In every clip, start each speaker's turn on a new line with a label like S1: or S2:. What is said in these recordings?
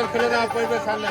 S1: পরিবেশ খুলে দেওয়া পরিবেশ সামনে।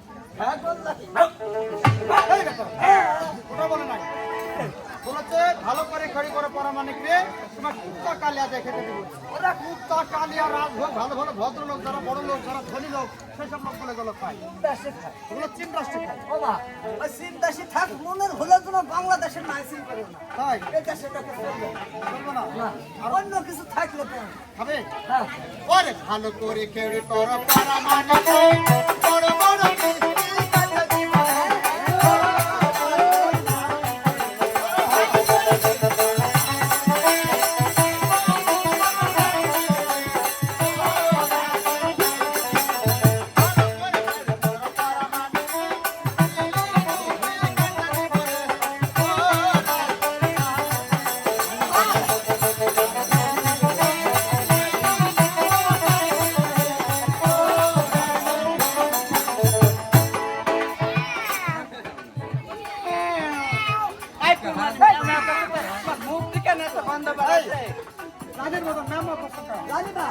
S2: হ্যাঁ বললাম।
S3: ওটা বলে বলেছে ভালো করে খড়ি করে পড়া মানে কি তোমার কুত্তা কালিয়া দেখে দেবে। ওরা কুত্তা কালিয়া রাজভোগ ভালো ভালো ভদ্রলোক যারা বড় লোক যারা ধনী লোক সেসব লোক বলে গেলো খায়। ওগুলো চীন রাষ্ট্রে খায়।
S2: ও ওই চীন দেশে থাক মনের হলে যেন বাংলাদেশের নাই চীন করে না।
S3: তাই?
S2: এই দেশে চলবে
S3: বলব না?
S2: আর অন্য কিছু থাকলে
S3: খাবে?
S2: হ্যাঁ।
S3: ওরে ভালো করে খড়ি করে পড়া তাদের মতো নাম
S2: জানি না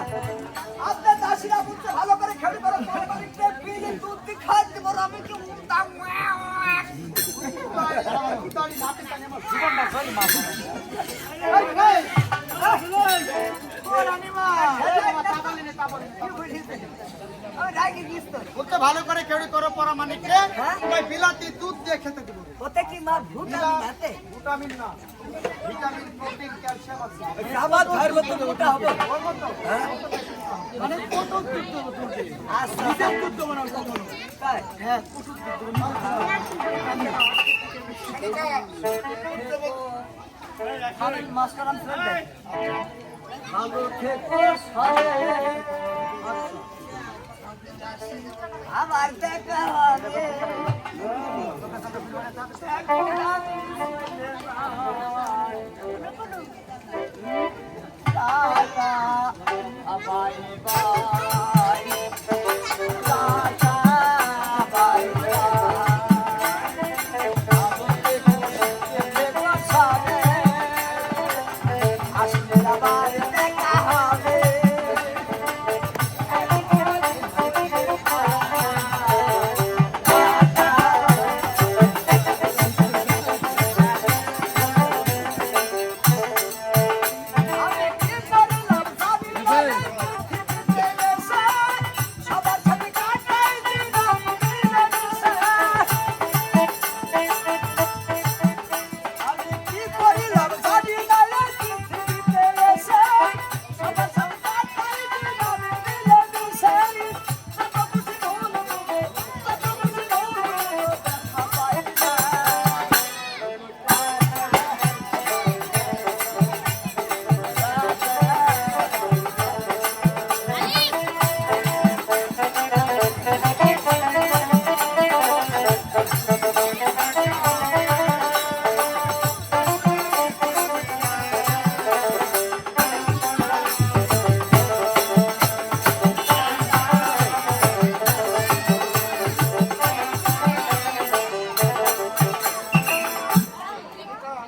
S2: আপনার দাসিরা বলতে ভালো করে খেলে করে পরে বাড়িতে পিলে দুধ দিয়ে খাই দিব আমি কি উঠতাম
S3: ভালো করে খেড়ি করে পড়া মানে কি
S2: হ্যাঁ?
S3: ওই বিলাতি দুধ দিয়ে খেতে দিব।
S2: ওতে কি মা
S3: ভিটামিন না। ভিটামিন প্রোটিন ক্যালসিয়াম আছে
S2: আবার ধরব তো ওটা হবে।
S3: মানে কত দুধ দেবো তুমি
S2: আচ্ছা।
S3: নিজের দুধ দেবো না কখনো
S2: তাই
S3: হ্যাঁ কুটুর দুধ দেবো
S2: খাবেন মাস্টার আমি ফেল দেয় ভালো থেকে সারে আমার দেখা হবে।